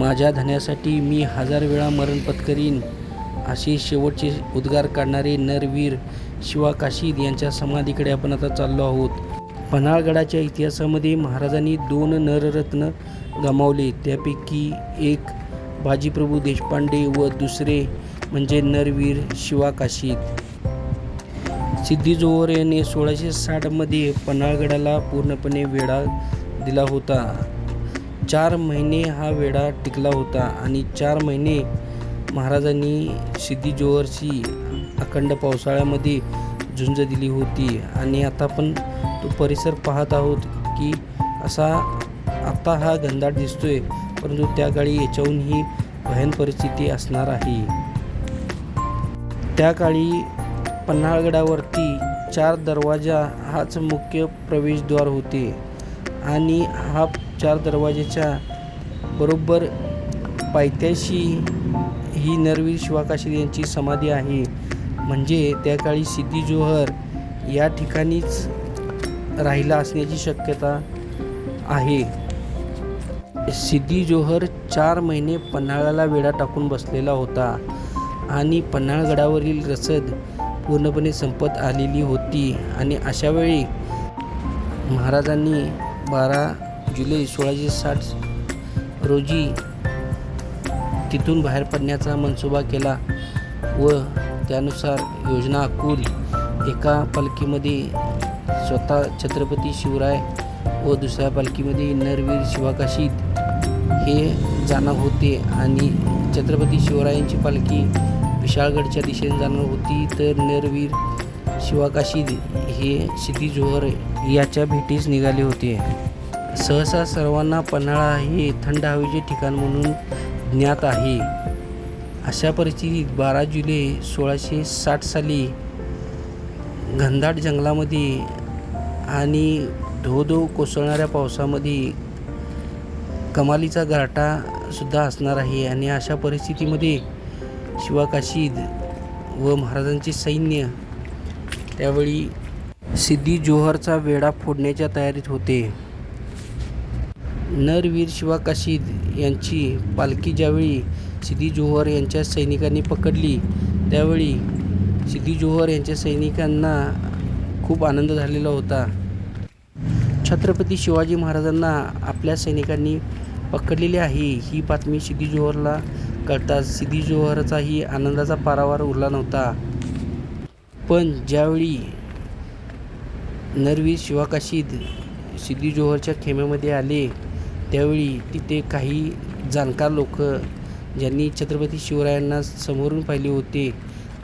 माझ्या धन्यासाठी मी हजार वेळा मरण पत्करीन असे शेवटचे उद्गार काढणारे नरवीर शिवा काशीद यांच्या समाधीकडे आपण आता चाललो आहोत. पन्हाळगडाच्या इतिहासामध्ये महाराजांनी दोन नररत्न गमावले त्यापैकी एक बाजीप्रभू देशपांडे व दुसरे म्हणजे नरवीर शिवा काशीद सिद्धी जोहर याने सोळाशे साठमध्ये पन्हाळगडाला पूर्णपणे वेढा दिला होता. चार महिने हा वेढा टिकला होता आणि चार महिने महाराजांनी सिद्धी जोहरची अखंड पावसाळ्यामध्ये झुंज दिली होती. आणि आता पण तो परिसर पाहत आहोत की असा आता हा घनदाट दिसतोय परंतु त्या काळी याच्याहूनही भयान परिस्थिती असणार आहे. त्या काळी पन्हाळगडावरती चार दरवाजा हाच मुख्य प्रवेशद्वार होते. आणि हा चार दरवाजेच्या बरोबर पायथ्याशी ही नरवीर शिवाकाशी यांची समाधी आहे. म्हणजे त्या काळी सिद्धी जोहर या ठिकाणीच राहिला असण्याची शक्यता आहे. सिद्धी जोहर चार महिने पन्हाळ्याला वेढा टाकून बसलेला होता आणि पन्हाळगडावरील रसद पूर्णपणे संपत आलेली होती. आणि अशावेळी महाराजांनी बारा जुलै सोळाशे साठ रोजी तिथून बाहेर पडण्याचा मनसुबा केला व त्यानुसार योजना आखून एका पालखीमध्ये स्वतः छत्रपती शिवराय व दुसऱ्या पालखीमध्ये नरवीर शिवाकाशीद हे जाणार होते आणि छत्रपती शिवरायांची पालखी विशाळगडच्या दिशेने जाणार होती तर नरवीर शिवाकाशीद हे सिद्धी जोहर याच्या भेटीस निघाले होते. सहसा सर्वांना पन्हाळा हे थंड हवेचे ठिकाण म्हणून ज्ञात आहे. अशा परिस्थितीत बारा जुलै सोळाशे साठ साली घनदाट जंगलामध्ये आणि धो धो कोसळणाऱ्या पावसामध्ये कमालीचा गाठासुद्धा असणार आहे आणि अशा परिस्थितीमध्ये शिवाकाशीद व महाराजांचे सैन्य त्यावेळी सिद्धी जोहरचा वेढा फोडण्याच्या तयारीत होते. नरवीर शिवा काशीद यांची पालखी ज्यावेळी सिद्धी जोहर यांच्या सैनिकांनी पकडली त्यावेळी सिद्धी जोहर यांच्या सैनिकांना खूप आनंद झालेला होता. छत्रपती शिवाजी महाराजांना आपल्या सैनिकांनी पकडलेली आहे ही बातमी सिद्धी जोहरला कळताच सिद्धी जोहरचाही आनंदाचा पारावार उरला नव्हता. पण ज्यावेळी नरवीर शिवाकाशीद सिद्धी जोहरच्या खेम्यामध्ये आले त्यावेळी तिथे काही जाणकार लोक ज्यांनी छत्रपती शिवरायांना समोरून पाहिले होते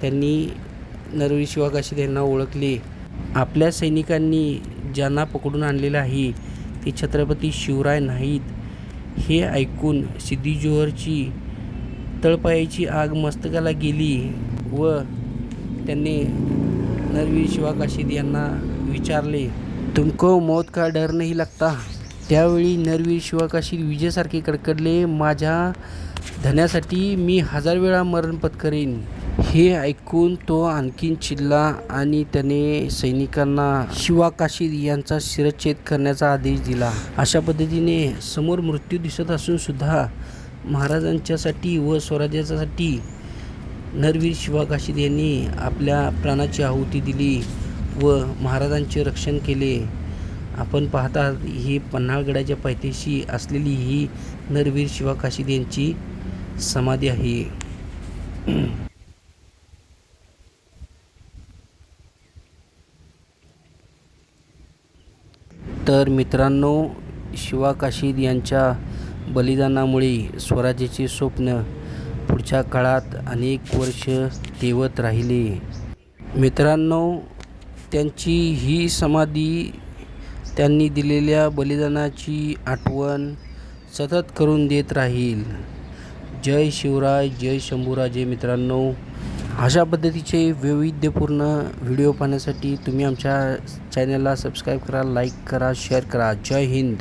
त्यांनी नरवीर शिवाकाशी यांना ओळखले. आपल्या सैनिकांनी ज्यांना पकडून आणलेलं आहे ते छत्रपती शिवराय नाहीत. हे ऐकून सिद्धी जोहरची तळपायाची आग मस्तकाला गेली व त्यांनी नरवीर शिवाकाशीद यांना विचारले तुमको मौत का डर नाही लागता? त्यावेळी नरवीर शिवाकाशी विजेसारखे कडकडले माझ्या धन्यासाठी मी हजार वेळा मरण पत्करेन हे ऐकून तो आणखीन चिल्ला आणि त्याने सैनिकांना शिवाकाशीर यांचा शिरच्छेद करण्याचा आदेश दिला. अशा पद्धतीने समोर मृत्यू दिसत असून सुद्धा महाराजांच्यासाठी व स्वराज्यासाठी नरवीर शिवाकाशीर यांनी आपल्या प्राणाची आहुती दिली व महाराजांचे रक्षण केले. आपण पाहता ही पन्हाळगडाच्या पायथ्याशी असलेली ही नरवीर शिवा काशीद यांची समाधी आहे. तर मित्रांनो शिवा काशीद यांच्या बलिदानामुळे स्वराज्याचे स्वप्न पुढच्या काळात अनेक वर्ष तेवत राहिले. मित्रांनो त्यांची ही समाधी त्यांनी दिलेल्या बलिदानाची आठवण सतत करून देत राहील. जय शिवराय जय शंभूराजे मित्रांनो. अशा पद्धतीचे वैविध्यपूर्ण व्हिडिओ पाहण्यासाठी तुम्ही आमच्या चॅनलला सबस्क्राईब करा लाईक करा शेअर करा. जय हिंद.